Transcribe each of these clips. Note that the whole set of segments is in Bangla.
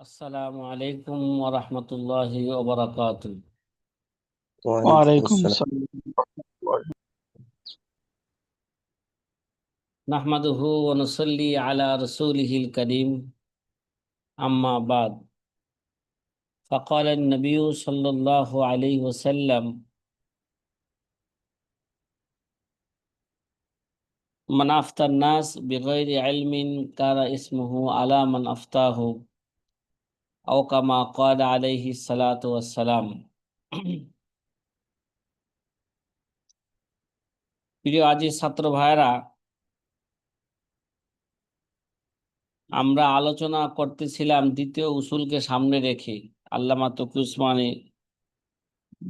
السلام عليكم ورحمة الله وبركاته. وعليكم السلام. نحمده ونصلي على رسوله الكريم. أما بعد فقال النبي صلى الله عليه وسلم من أفتى الناس بغير علم كان اسمه على من أفتاه. أو كما قال عليه الصلاة والسلام প্রিয় আজি ছাত্র ভাইরা আমরা আলোচনা করতেছিলাম দ্বিতীয় উসুলকে সামনে রেখে আল্লামা তকি উসমানী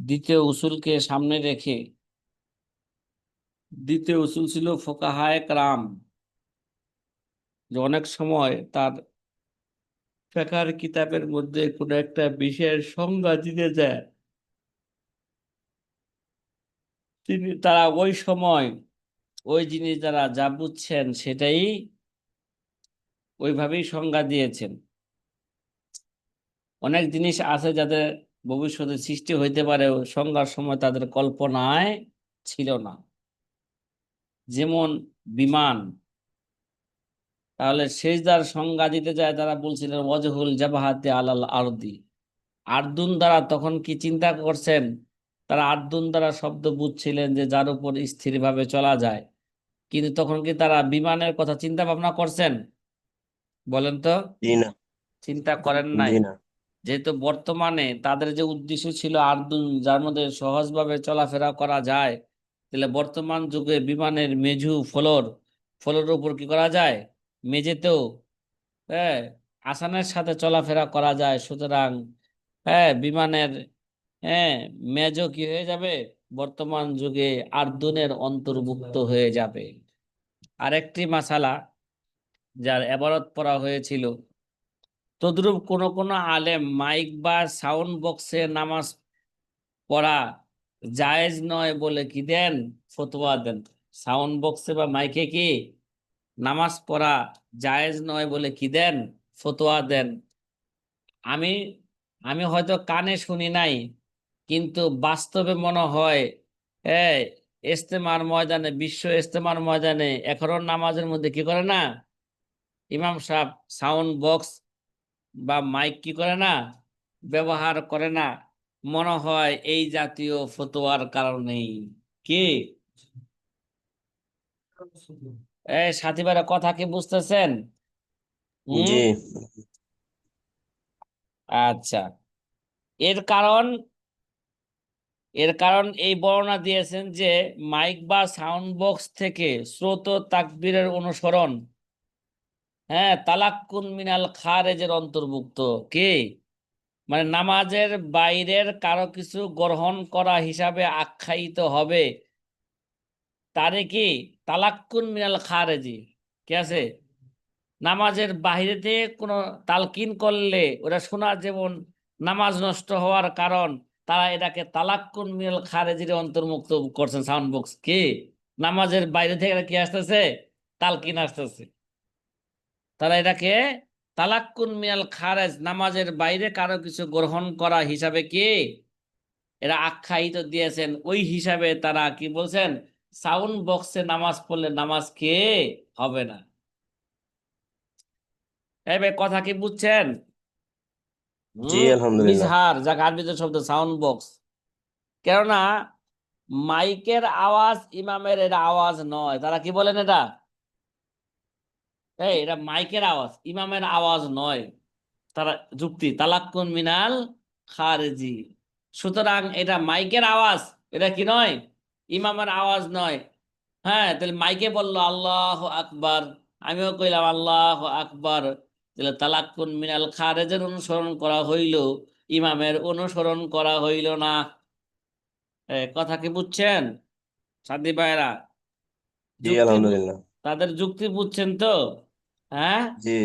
দ্বিতীয় উসুলকে সামনে রেখে দ্বিতীয় উসুল ছিল ফোকাহায় রাম যে অনেক সময় তার ফেকার কিতাবের মধ্যে কোনো একটা বিষয়ের সংজ্ঞা দিতে যায় তিনি, তারা ওই সময় ওই জিনিস যারা যা বুঝছেন সেটাই ওইভাবেই সংজ্ঞা দিয়েছেন। অনেক জিনিস আছে যাদের ভবিষ্যতে সৃষ্টি হইতে পারে, সংজ্ঞার সময় তাদের কল্পনায় ছিল না। যেমন বিমান তাহলে সেজদার সংজ্ঞা দিতে যায় তারা বলছিলেন ওয়াজহুল জাবাহাতে আলাল আরদি। আর্দুন দ্বারা তখন কি চিন্তা করছেন? তারা আর্দুন দ্বারা শব্দ বুঝছিলেন যে যার উপর স্থিরভাবে চলা যায়। কিন্তু তখন কি তারা বিমানের কথা চিন্তা ভাবনা করছেন? বলেন তো। চিন্তা করেন নাই। যেহেতু বর্তমানে তাদের যে উদ্দেশ্য ছিল আর্দুন যার মধ্যে সহজভাবে চলাফেরা করা যায় তাহলে বর্তমান যুগে বিমানের মেঝু ফ্লোর ফ্লোরের উপর কি করা যায়? মেঝেতেও হ্যাঁ আসানের সাথে চলাফেরা করা যায়, সুতরাং হ্যাঁ বিমানের হ্যাঁ মেজও কি হয়ে যাবে? বর্তমান যুগে আর্দুনের অন্তর্ভুক্ত হয়ে যাবে। আরেকটি মাসালা যার এবারত পড়া হয়েছিল, তদ্রূপ কোন কোন আলেম মাইক বা সাউন্ড বক্সে নামাজ পড়া জায়েজ নয় বলে কি দেন? ফতোয়া দেন। সাউন্ড বক্সে বা মাইকে কি নামাজ পড়া জায়েজ নয় বলে কি দেন? ফতোয়া দেন। আমি আমি হয়তো কানে শুনি নাই, কিন্তু বাস্তবে মনে হয় ইস্তেমার ময়দানে, বিশ্ব ইস্তেমার ময়দানে এখনও নামাজের মধ্যে কি করে না? ইমাম সাহেব সাউন্ড বক্স বা মাইক কি করে না? ব্যবহার করে না। মনে হয় এই জাতীয় ফতোয়ার কারণেই। কি? এই সাথী ভাইরা কথা কি বুঝতেছেন? জি। আচ্ছা। এর কারণ এর কারণ এই বর্ণনা দিয়েছেন যে মাইক বা সাউন্ড বক্স থেকে শ্রোত তাকবীরের অনুসরণ। হ্যাঁ তালাক্কুন মিনাল খারেজের অন্তর্ভুক্ত। কি? মানে নামাজের বাইরের কারও কিছু গ্রহণ করা হিসাবে আখ্যায়িত হবে। তারে কি তালাক্কুন মিনাল খারেজি। কি আছে? নামাজের বাইরেতে কোনো তালকিন করলে ওরা শোনা যেমন নামাজ নষ্ট হওয়ার কারণ, তারা এটাকে তালাক্কুন মিনাল খারেজির অন্তর্মুক্ত করছেন সাউন্ড বক্স কি? নামাজের বাইরে থেকে কি আসতেছে? তালকিন আসতেছে। তারা এটাকে তালাক্কুন মিয়াল খারেজ, নামাজের বাইরে কারও কিছু গ্রহণ করা হিসাবে কি? এরা আখ্যায়িত দিয়েছেন। ওই হিসাবে তারা কি বলছেন? সাউন্ড বক্সে নামাজ পড়লে নামাজ কে হবে না। এই ভাই কথা কি বুঝছেন? জি, আলহামদুলিল্লাহ। যাকে আরবিতে শব্দ সাউন্ড বক্স। কেননা মাইকের আওয়াজ ইমামের এটা আওয়াজ নয়। তারা কি বলেন এটা? এই এটা মাইকের আওয়াজ ইমামের আওয়াজ নয়। তারা যুক্তি তালাক্কুন মিনাল খারেজি। সুতরাং এটা মাইকের আওয়াজ এটা কি নয়? ইমামের আওয়াজ নয়। হ্যাঁ তাহলে মাইকে বলল আল্লাহ আকবার। আমিও কইলাম আল্লাহ আকবার। তাহলে তালাক্কুন মিনাল খারেজের অনুসরণ করা হইল ইমামের অনুসরণ করা হইল না। কথা কি বুঝছেন সাদি ভাইরা তাদের যুক্তি বুঝছেন তো? হ্যাঁ? জি।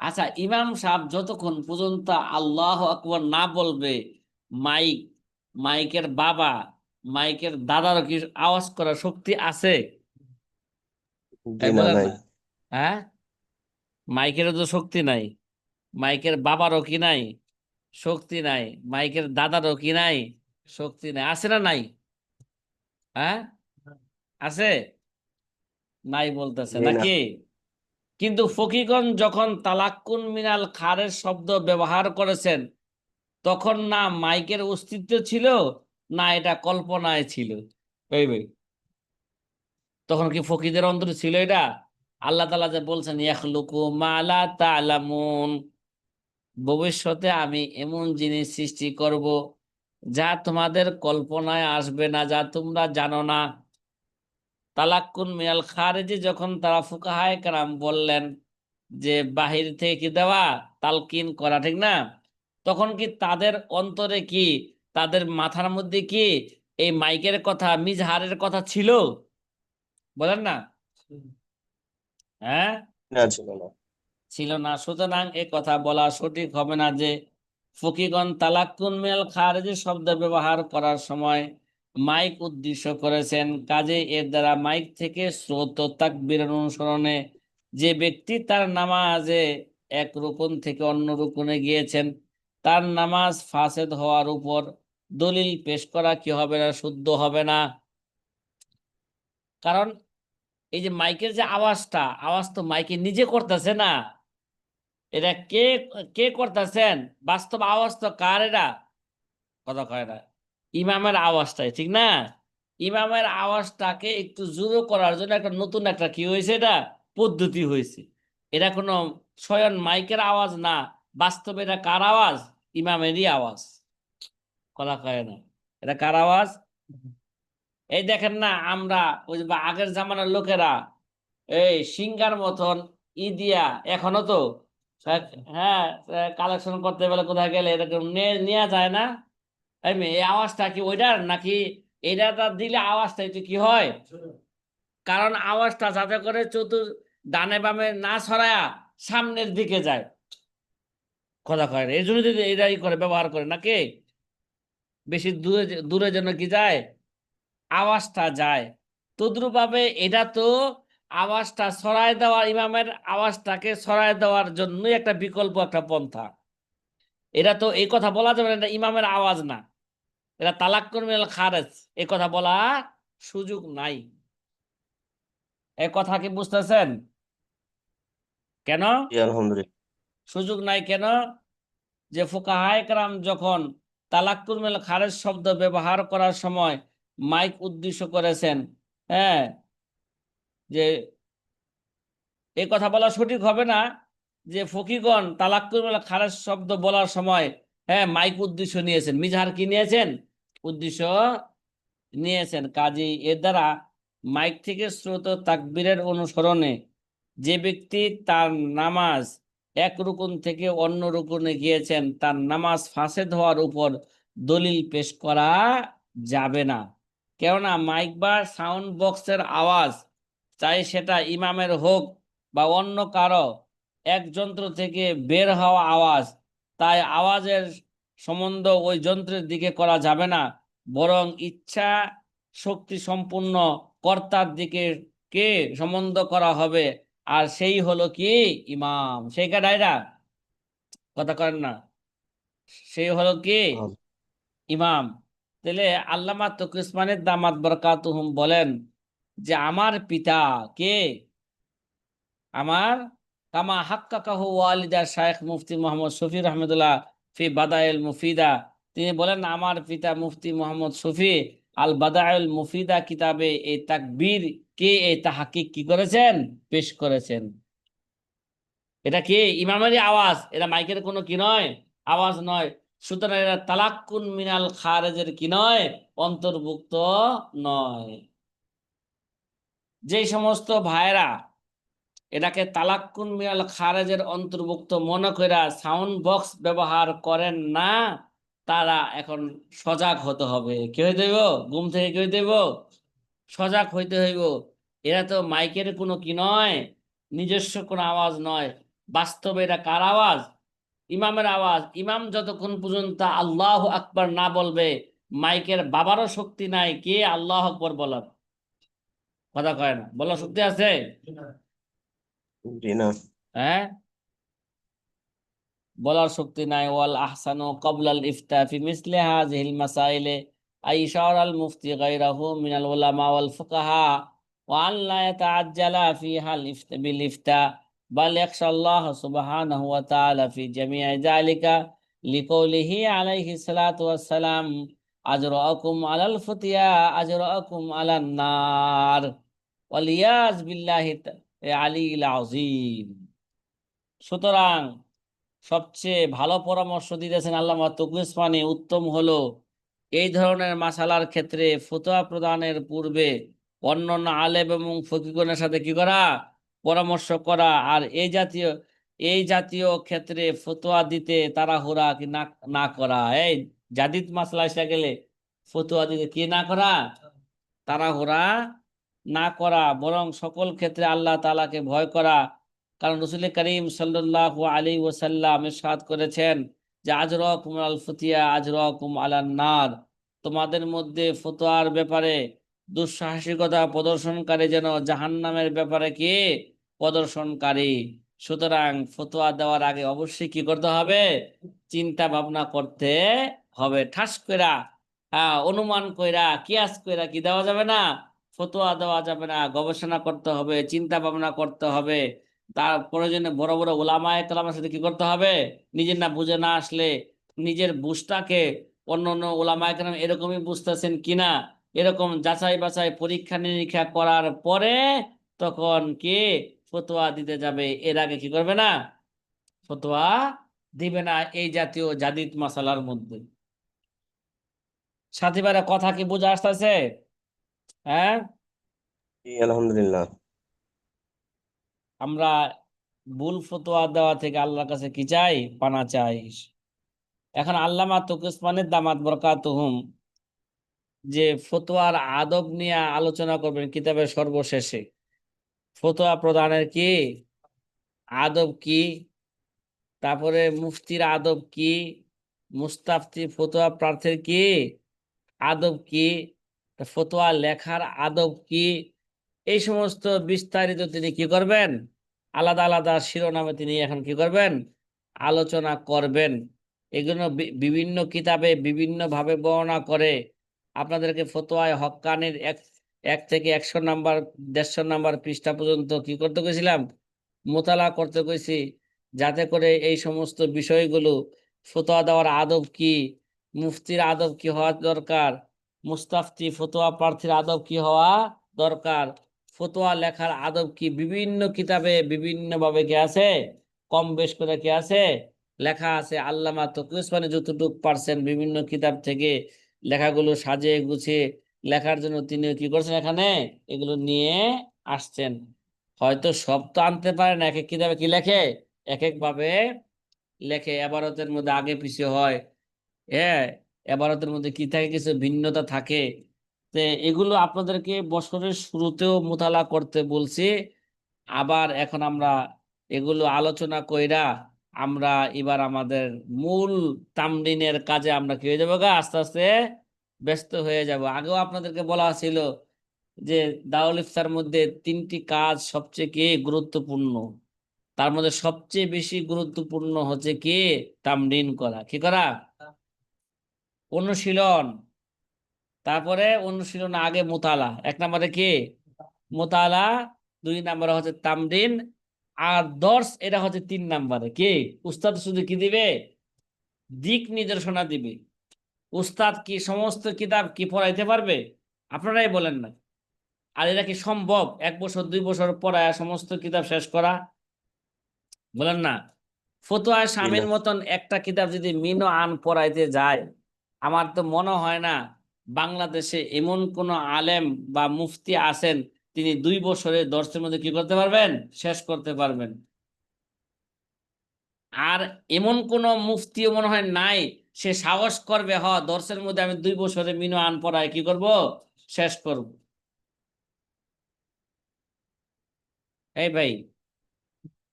আচ্ছা ইমাম সাহেব যতক্ষণ পর্যন্ত আল্লাহ আকবর না বলবে মাইক মাইকের বাবা মাইকের দাদারও কি আওয়াজ করার শক্তি আছে? হ্যাঁ? মাইকেরও তো শক্তি নাই। মাইকের বাবারও কি নাই? শক্তি নাই। মাইকের দাদারও কি নাই? শক্তি নাই। আছে না নাই? হ্যাঁ? আছে? নাই বলতেছে নাকি? কিন্তু ফকিগণ যখন তালাক্কুন মিনাল খারের শব্দ ব্যবহার করেছেন তখন না মাইকের অস্তিত্ব ছিল না, এটা কল্পনায় ছিল। তখন কি ফকিদের অন্তরে ছিল এটা? আল্লাহ তালা যে বলছেন মালা ভবিষ্যতে আমি এমন জিনিস সৃষ্টি করব যা তোমাদের কল্পনায় আসবে না, যা তোমরা জানো না। তালাক্কুন মিনাল খারেজি, যখন তারা ফুকাহায় কারাম বললেন যে, বাহির থেকে কি দেওয়া? তালকিন করা, ঠিক না? তখন কি তাদের অন্তরে কি তাদের মাথার মধ্যে কি এই মাইকের কথা মিজহারের কথা ছিল? বলেন না? হ্যাঁ? ছিল না। সুতরাং এ কথা বলা সঠিক হবে না যে ফকিগণ তালাক্কুন মেল খারেজি শব্দ ব্যবহার করার সময় মাইক উদ্দেশ্য করেছেন। কাজে এর দ্বারা মাইক থেকে স্রোত তাকবীরের অনুসরণে যে ব্যক্তি তার নামাজে এক রুকন থেকে অন্য রুকনে গিয়েছেন তার নামাজ ফাসেদ হওয়ার উপর দলিল পেশ করা কি হবে না, শুদ্ধ হবে না? কারণ এই যে মাইকের যে আওয়াজটা, আওয়াজ তো মাইকে নিজে করতেছে না। এটা কে কে করতেছেন? বাস্তব আওয়াজ তো কার এটা? কথা কয় না। ইমামের আওয়াজটাই, ঠিক না? ইমামের আওয়াজটাকে একটু জুড়ো করার জন্য একটা নতুন একটা কি হয়েছে এটা? পদ্ধতি হয়েছে। এটা কোনো স্বয়ং মাইকের আওয়াজ না, বাস্তবে এটা কার আওয়াজ? ইমামেরই আওয়াজ। কথা কয় না। এটা কার আওয়াজ? এই দেখেন না আমরা ওই যে আগের জামানার লোকেরা এই সিঙ্গার মতন ইদিয়া এখনও তো হ্যাঁ কালেকশন করতে গেলে কোথায় গেলে এরকম নেওয়া যায় না। এই আওয়াজটা কি ওইটার নাকি এটা দিলে আওয়াজটা একটু কি হয়? কারণ আওয়াজটা যাতে করে চতুর ডানে বামে না ছড়ায়া সামনের দিকে যায়। কথা কয় না। এই জন্য যদি এটাই করে ব্যবহার করে নাকি? বেশি দূরে দূরে যেন কি যায়? আওয়াজটা যায়। তদ্রুপভাবে এটা তো আওয়াজটা ছড়ায় দেওয়ার ইমামের আওয়াজটাকে ছড়ায় দেওয়ার জন্যই একটা বিকল্প একটা পন্থা। এটা তো এই কথা বলা যাবে না এটা ইমামের আওয়াজ না। এটা তালাক্কুন মিনাল খারেজ। এই কথা বলা সুযোগ নাই। এই কথা কি বুঝতেছেন? কেন? সুযোগ নাই কেন? যে ফুকাহায় কারাম যখন তালাক্কুল খারেজ শব্দ ব্যবহার করার সময় মাইক উদ্দেশ্য করেছেন। হ্যাঁ যে এই কথা বলা সঠিক হবে না, যে ফকিগণ তালাক্কুল খারেজ শব্দ বলার সময় হ্যাঁ মাইক উদ্দেশ্য নিয়েছেন। মিজাহার কি নিয়েছেন? উদ্দেশ্য নিয়েছেন। কাজী, এর দ্বারা মাইক থেকে শ্রোত তাকবীরের অনুসরণে যে ব্যক্তি তার নামাজ এক রুকুন থেকে অন্য রুকুনে গিয়েছেন, তার নামাজ ফাঁসেদ হওয়ার উপর দলিল পেশ করা যাবে না। কেননা মাইক বা সাউন্ড বক্সের আওয়াজ, চাই সেটা ইমামের হোক বা অন্য কারও, এক যন্ত্র থেকে বের হওয়া আওয়াজ, তাই আওয়াজের সম্বন্ধ ওই যন্ত্রের দিকে করা যাবে না। বরং ইচ্ছা শক্তি সম্পূর্ণ কর্তার দিকে কে সম্বন্ধ করা হবে আর সেই হলো কি? ইমাম। সেই কাটাইরা কথা করেন না। সেই হলো কি। ইমাম। তাহলে আল্লামা তকিসমানের দামাত বরকাতুহুম বলেন যে আমার পিতা কে? আমার কামা হাক্কাকাহু ওয়ালিদা শায়েখ মুফতি মোহাম্মদ শফি রহমতুল্লাহ ফি বাদাইল মুফিদা। তিনি বলেন আমার পিতা মুফতি মোহাম্মদ শফি আল বাদাইল মুফিদা কিতাবে এই তাকবীর কে এই তাহাকিক কি করেছেন? পেশ করেছেন। এটা কি? ইমামেরই আওয়াজ। এটা মাইকের কোনো কি নয়? আওয়াজ নয়। সুতরাং এটা তালাক্কুন মিনাল খারেজের কি নয়? অন্তর্ভুক্ত নয়। যে সমস্ত ভাইরা এটাকে তালাক্কুন মিনাল খারেজের অন্তর্ভুক্ত মনে কইরা সাউন্ড বক্স ব্যবহার করেন না তারা এখন সজাগ হতে হবে। কি হইতে হইব? ঘুম থেকে কি হইতে হইব? সজাগ হইতে হইব। এরা তো মাইকের কোনো কি নয় নিজস্ব কোনো আওয়াজ নয়। বাস্তবে এটা কার আওয়াজ? ইমামের আওয়াজ। ইমাম যতক্ষণ পর্যন্ত আল্লাহ আকবার না বলবে মাইকের বাবারও শক্তি নাই। কে আল্লাহ আকবর বলার? কথা কয় না। বলার শক্তি আছে? হ্যাঁ? বলার শক্তি নাই। ওয়াল আহসানু ক্বাবলাল ইফতা ফি মিসলি হাযিহিল মাসাইলে। আই শাওরাল মুফতি গায়রাহু মিনাল উলামা ওয়াল ফুকাহা। ওয়া আন লা ইয়াতাআজ্জালা ফিহা আল ইফতা বিল ইফতা। বাল ইয়াখশা আল্লাহ সুবহানাহু ওয়া তাআলা ফি জামি'i যালিকা। লিকাউলিহি আলাইহি সালাতু ওয়াস সালাম। আজরাকুম আলাল ফুতিয়া আজরাকুম আলান নার। ওয়ালিয়াজ বিল্লাহি আলিল আযীম। সুতরাং সবচেয়ে ভালো পরামর্শ দিতেছেন আল্লামা তকু ইসমানী উত্তম হলো এই ধরনের মাসালার ক্ষেত্রে ফতোয়া প্রদানের পূর্বে অন্যান্য আলেব এবং ফকিগণের সাথে কি করা? পরামর্শ করা। আর এই জাতীয় এই জাতীয় ক্ষেত্রে ফতোয়া দিতে তাড়াহুড়া কি না না করা? এই জাদিদ মাসলা এসে গেলে ফতোয়া দিতে কি না করা? তাড়াহুড়া না করা। বরং সকল ক্ষেত্রে আল্লাহ তালাকে ভয় করা। কারণ রসুল করিম সাল্লাহ আলী ওসাল্লাম ইরশাদ করেছেন যে, আজরকুম আল ফুতিয়া, আজরকুম আলান নার। তোমাদের মধ্যে ফতোয়ার ব্যাপারে দুঃসাহসিকতা প্রদর্শনকারী যেন জাহান্নামের ব্যাপারে কি? প্রদর্শনকারী। সুতরাং ফতোয়া দেওয়ার আগে অবশ্যই কি করতে হবে? চিন্তা ভাবনা করতে হবে। ঠাস কইরা হ্যাঁ অনুমান কইরা, কিয়াস কইরা কি দেওয়া যাবে না? ফতোয়া দেওয়া যাবে না। গবেষণা করতে হবে, চিন্তা ভাবনা করতে হবে। তার প্রয়োজনে বড় বড় ওলামায় কালামের সাথে কি করতে হবে? নিজের না বুঝে না আসলে নিজের বুঝটাকে অন্য অন্য ওলামায় কালাম এরকমই বুঝতেছেন কিনা এরকম যাচাই বাছাই, পরীক্ষা নিরীক্ষা করার পরে তখন কি ফতোয়া দিতে যাবে? এর আগে কি করবে না? ফতোয়া দিবে না এই জাতীয় জাদিদ মাসালার মধ্যে। সাথীবারে কথা কি বুঝে আসতেছে? হ্যাঁ? আলহামদুলিল্লাহ। আমরা ভুল ফতোয়া দেওয়া থেকে আল্লাহর কাছে কি চাই? পানা চাই। এখন আল্লামা তুকুসমানের দামাত বরকাতুহুম যে ফতোয়ার আদব নিয়ে আলোচনা করবেন কিতাবের সর্বশেষে। ফতোয়া প্রদানের কি? আদব কি? তারপরে মুফতির আদব কি? মুস্তাফতি ফতোয়া প্রার্থীর কি? আদব কি? ফতোয়া লেখার আদব কি? এই সমস্ত বিস্তারিত তিনি কি করবেন? আলাদা আলাদা শিরোনামে তিনি এখন কি করবেন? আলোচনা করবেন। এগুলো বিভিন্ন কিতাবে বিভিন্ন ভাবে বর্ণনা করে আপনাদেরকে ফতোয়ায় হক্কানির এক এক থেকে একশো নাম্বার, দেড়শো নাম্বার পৃষ্ঠা পর্যন্ত কি করতে গেছিলাম মোতালা করতে গেছি যাতে করে এই সমস্ত বিষয়গুলো ফতোয়া দেওয়ার আদব কি, মুফতির আদব কি হওয়া দরকার, মুস্তাফতি ফতোয়া প্রার্থীর আদব কি হওয়া দরকার ফতোয়া লেখার আদব কি? বিভিন্ন কিতাবে বিভিন্ন ভাবে কি আছে? কম বেশ করে কি আছে? লেখা আছে। আল্লামা তকিউসমানি যতটুক পারছেন বিভিন্ন কিতাব থেকে লেখাগুলো সাজিয়ে গুছিয়ে লেখার জন্য তিনি কি করছেন এখানে? এগুলো নিয়ে আসছেন। হয়তো সব তো আনতে পারেন এক এক কিতাবে কি লেখে? এক এক ভাবে লেখে। এবারতের মধ্যে আগে পিছিয়ে হয়। হ্যাঁ এবারতের মধ্যে কি থাকে? কিছু ভিন্নতা থাকে। এগুলো আপনাদেরকে বছরের শুরুতেও মোতালা করতে বলছি। আবার এখন আমরা এগুলো আলোচনা কইরা আমরা এবার আমাদের মূল তামরিনের কাজে আমরা কি হয়ে যাব গা? আস্তে আস্তে ব্যস্ত হয়ে যাব। আগেও আপনাদেরকে বলা ছিল যে দাউল ইফতার মধ্যে তিনটি কাজ সবচেয়ে কি গুরুত্বপূর্ণ? তার মধ্যে সবচেয়ে বেশি গুরুত্বপূর্ণ হচ্ছে কি? তামরিন করা। কি করা? অনুশীলন। তারপরে অনুশীলন আগে মোতালা। এক নম্বরে কি? মোতালা। দুই নম্বরে হচ্ছে তামদিন আর দর্শ এটা হচ্ছে তিন নম্বরে। কি? উস্তাদ শুধু কি দিবে? দিক নির্দেশনা দিবে। উস্তাদ কি সমস্ত কিতাব কি পড়াইতে পারবে? আপনারাই বলেন না। আর এটা কি সম্ভব? এক বছর দুই বছর পড়ায় সমস্ত কিতাব শেষ করা? বলেন না। ফতোয়া স্বামীর মতন একটা কিতাব যদি মিনো আন পড়াইতে যায় আমার তো মনে হয় না বাংলাদেশে এমন কোন আলেম বা মুফতি আছেন, তিনি দুই বছরে দর্শের মধ্যে কি করতে পারবেন? শেষ করতে পারবেন। আর এমন কোন মুফতিও মনে হয় নাই, সে সাহস করবে, হ, দর্শের মধ্যে আমি দুই বছরে মিনো আন পড়ায় কি করব? শেষ করব। এই ভাই,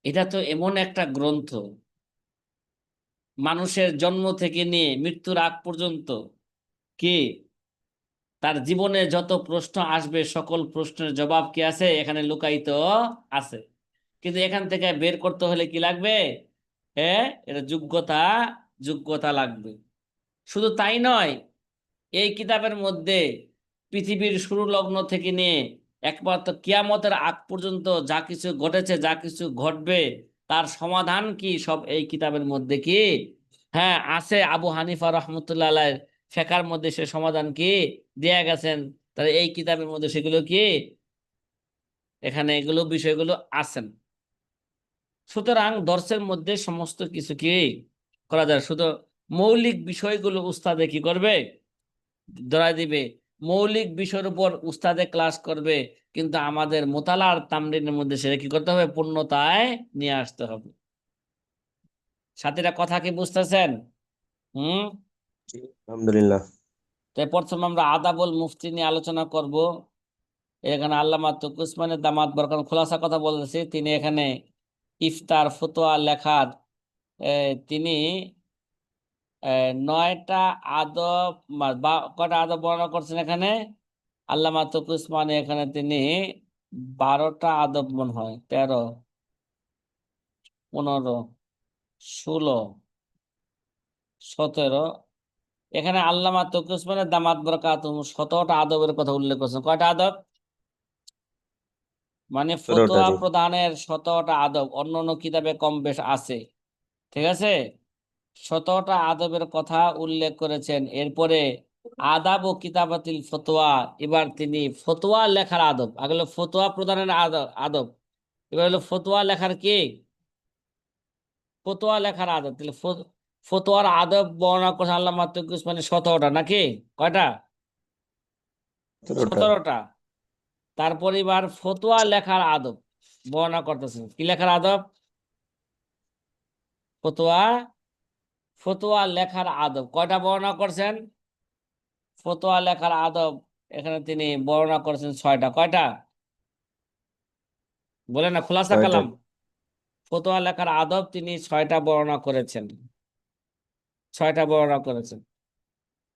এটা তো এমন একটা গ্রন্থ। মানুষের জন্ম থেকে নিয়ে মৃত্যুর আগ পর্যন্ত। কি? তার জীবনে যত প্রশ্ন আসবে, সকল প্রশ্নের জবাব কি আছে? এখানে লুকায়িত আছে। কিন্তু এখান থেকে বের করতে হলে কি লাগবে? হ্যাঁ এটা যোগ্যতা যোগ্যতা লাগবে। শুধু তাই নয়, এই কিতাবের মধ্যে পৃথিবীর শুরু লগ্ন থেকে নিয়ে একমাত্র কিয়ামতের আগ পর্যন্ত যা কিছু ঘটেছে, যা কিছু ঘটবে, তার সমাধান কি সব এই কিতাবের মধ্যে কি? হ্যাঁ আছে আবু হানিফা রহমতুল্লাহ ফেকার মধ্যে সে সমাধান কি? দেয়া গেছেন। তাহলে এই কিতাবের মধ্যে সেগুলো কি? এখানে এগুলো, বিষয়গুলো আছেন। সুতরাং দর্শের মধ্যে সমস্ত কিছু কি করা যায়? শুধু মৌলিক বিষয়গুলো উস্তাদে কি করবে? ধরা দিবে। মৌলিক বিষয়ের উপর উস্তাদে ক্লাস করবে। কিন্তু আমাদের মোতালার তামরিনের মধ্যে সেটা কি করতে হবে? পূর্ণতায় নিয়ে আসতে হবে। সাথীরা কথা কি বুঝতেছেন? হুম? আলহামদুলিল্লাহ। তাই প্রথমে আমরা আদাবুল মুফতি নিয়ে আলোচনা করব। এখানে আল্লামা তুকুসমানের দামাত বরকান খোলাসা কথা বলেছে তিনি এখানে ইফতার, ফতোয়া লেখার তিনি নয়টা আদব বা, কয়টা আদব বর্ণনা করছেন এখানে? আল্লামা তুকুসমানে এখানে তিনি বারোটা আদব মনে হয়, তেরো, পনেরো, ষোলো, সতেরো এখানে আল্লামা তকিউসমানের দামাত বরকাত সতেরোটা আদবের কথা উল্লেখ করছেন। কয়টা আদব? মানে ফতোয়া প্রদানের সতেরোটা আদব। অন্য অন্য কিতাবে কম বেশ আছে। ঠিক আছে? সতেরোটা আদবের কথা উল্লেখ করেছেন। এরপরে আদাব ও কিতাবাতিল ফতোয়া। এবার তিনি ফতোয়া লেখার আদব। আগে হলো ফতোয়া প্রদানের আদব। এবার হলো ফতোয়া লেখার কি? ফতোয়া লেখার আদব। তাহলে ফতোয়ার আদব বর্ণনা করছে আল্লামা তকিউস মানে সতেরোটা নাকি? কয়টা? সতেরোটা। সতেরোটা। তারপর এবার ফতোয়া লেখার আদব বর্ণনা করতেছেন কি লেখার আদব? ফতোয়া ফতোয়া লেখার আদব। কয়টা বর্ণনা করছেন? ফতোয়া লেখার আদব এখানে তিনি বর্ণনা করেছেন ছয়টা। কয়টা? বলে না খোলাসা কালাম। ফতোয়া লেখার আদব তিনি ছয়টা বর্ণনা করেছেন। ছয়টা বর্ণনা করেছেন।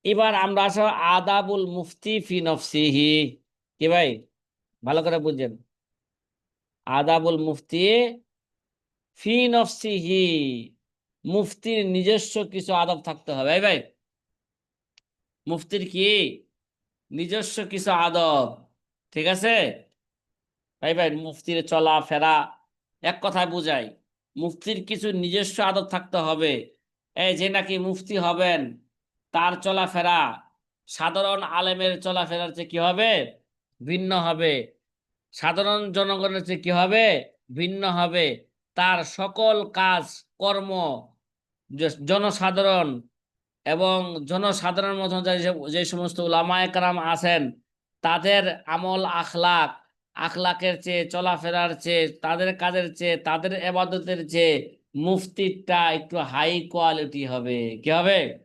এবার আমরা আসো আদাবুল মুফতি ফি নফসিহি। কি ভাই? ভালো করে বুঝছেন আদাবুল মুফতি ফি নফসিহি। মুফতির নিজস্ব কিছু আদব থাকতে হবে। ভাই, মুফতির কি? নিজস্ব কিছু আদব। ঠিক আছে? ভাই ভাই, মুফতির চলা ফেরা এক কথায় বুঝাই। মুফতির কিছু নিজস্ব আদব থাকতে হবে। এই যে নাকি মুফতি হবেন, তার চলাফেরা, সাধারণ আলেমের চলাফেরার চেয়ে কি হবে? ভিন্ন হবে। সাধারণ জনগণের চেয়ে কি হবে? ভিন্ন হবে। তার সকল কাজ, কর্ম জনসাধারণ এবং জনসাধারণ মতো যে সমস্ত উলামায়ে কারাম আছেন, তাদের আমল আখলাক, আখলাকের চেয়ে, চলাফেরার চেয়ে, তাদের কাজের চেয়ে, তাদের এবাদতের চেয়ে মুফতিরটা একটু হাই কোয়ালিটি হবে। কি হবে?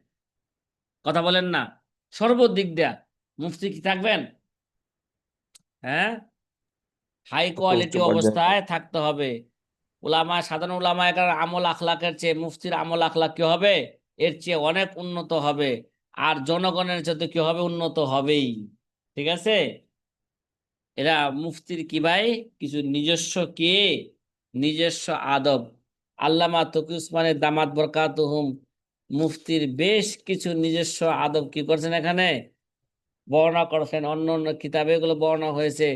কথা বলেন না। সর্বদিক দিয়া। মুফতি কি থাকবেন? হ্যাঁ? হাই কোয়ালিটি অবস্থায় থাকতে হবে। উলামা সাধারণ উলামা একার আমল আখলাকের চেয়ে মুফতির আমল আখলাক কি হবে? এর চেয়ে অনেক উন্নত হবে। আর জনগণের চেয়ে কি হবে? উন্নত হবেই। ঠিক আছে? এরা মুফতির কি ভাই? কিছু নিজস্ব কি? নিজস্ব আদব। আল্লামা তকি উসমানের দামাত বরকাতুহুম মুফতির বেশ কিছু নিজস্ব আদব কি করছেন এখানে? বর্ণনা করছেন, অন্য অন্য কিতাবে এগুলো বর্ণনা হয়েছে।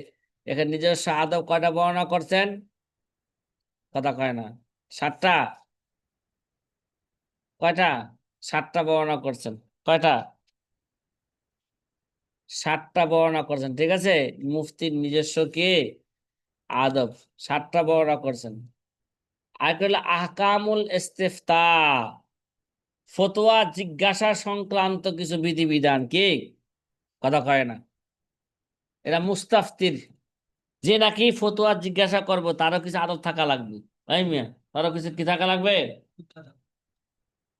এখানে নিজস্ব আদব কয়টা বর্ণনা করছেন? কথা কয় না। সাতটা? কয়টা? সাতটা বর্ণনা করছেন। কয়টা? সাতটা বর্ণনা করছেন। ঠিক আছে? মুফতির নিজস্ব কে? আদব। সাতটা বর্ণনা করছেন। হলো আহকামুল ইস্তিফতা ফতোয়া জিজ্ঞাসা সংক্রান্ত কিছু বিধিবিধান কি? কথা কয় না। এরা মুস্তাফতির। যে নাকি ফতোয়া জিজ্ঞাসা করব তারও কিছু আদব থাকা লাগবে। তাই মিয়া? তারও কিছু কি থাকা লাগবে?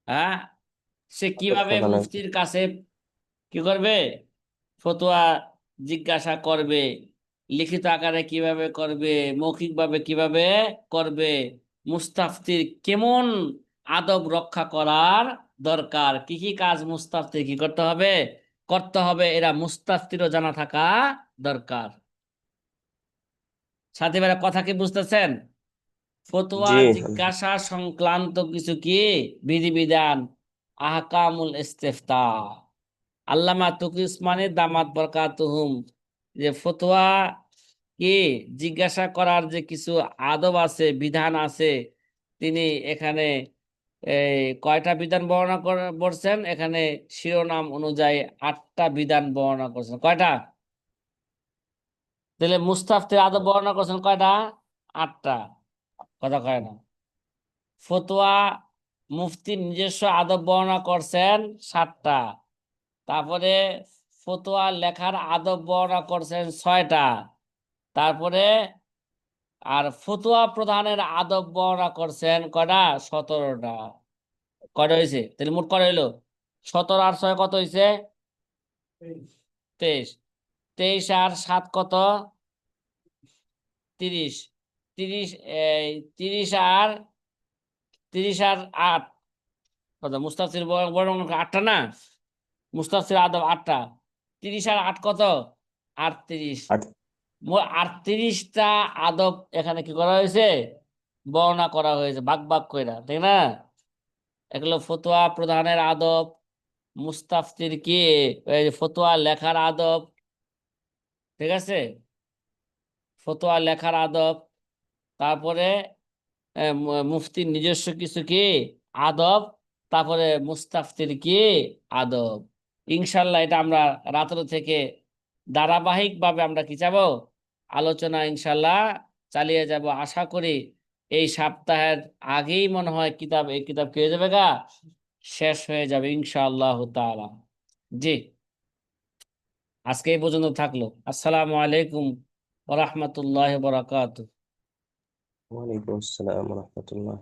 হ্যাঁ? সে কীভাবে মুফতির কাছে কি করবে? ফতোয়া জিজ্ঞাসা করবে। লিখিত আকারে কীভাবে করবে? মৌখিকভাবে কীভাবে করবে? মুস্তাফতির কেমন আদব রক্ষা করার দরকার? কি কি কাজ মুস্তাফতির কি করতে হবে? করতে হবে এরা মুস্তাফতিরও জানা থাকা দরকার। সাথে বেলা কথা কি বুঝতেছেন? ফতোয়া জিজ্ঞাসা সংক্রান্ত কিছু কি? বিধিবিধান আহকামুল ইস্তেফতা। আল্লামা তুকি উসমানী দামাত বরকাতুহুম। যে ফতোয়া কি জিজ্ঞাসা করার যে কিছু আদব আছে, বিধান আছে? তিনি এখানে কয়টা বিধান বর্ণনা করছেন এখানে শিরোনাম অনুযায়ী আটটা বিধান বর্ণনা করছেন। কয়টা? তাহলে মুস্তাফতির আদব বর্ণনা করছেন কয়টা? আটটা। কথা কয় না। ফতোয়া মুফতি নিজস্ব আদব বর্ণনা করছেন সাতটা। তারপরে ফতোয়া লেখার আদব বর্ণনা করছেন ছয়টা। তারপরে আর ফতুয়া প্রধানের আদব বর্ণনা করছেন কটা সতেরোটা। কটা হয়েছে তাহলে মোট কটা হইল? সতেরো আর ছয় কত হয়েছে তেইশ। তেইশ। আর সাত কত? তিরিশ। তিরিশ এই তিরিশ আর তিরিশ আর আট। কত? মুস্তাফির বর্ণনা আটটা না? মুস্তাফির আদব আটটা। তিরিশ আর আট কত? আটত্রিশ। আট। আটত্রিশটা আদব এখানে কি করা হয়েছে? বর্ণনা করা হয়েছে ভাগ ভাগ কইরা, ঠিক না? এগুলো ফতোয়া প্রধানের আদব, মুস্তাফতির কি? ফতোয়া লেখার আদব, ঠিক আছে? ফতোয়া লেখার আদব, তারপরে মুফতির নিজস্ব কিছু কি? আদব, তারপরে মুস্তাফতির কি? আদব। ইনশাল্লাহ এটা আমরা রাত্র থেকে ধারাবাহিক ভাবে আমরা কি যাব আলোচনা ইনশাল্লাহ চালিয়ে যাব। আশা করি এই সপ্তাহের আগেই মনে হয় কিতাব, এই কিতাব কে যাবে গা? শেষ হয়ে যাবে ইনশাআল্লাহ তাআলা। জি। আজকে এই পর্যন্ত থাকল। আসসালামু আলাইকুম ওয়া বরাকাত ওয়ালাইকুম আসসালাম রহমতুল্লাহ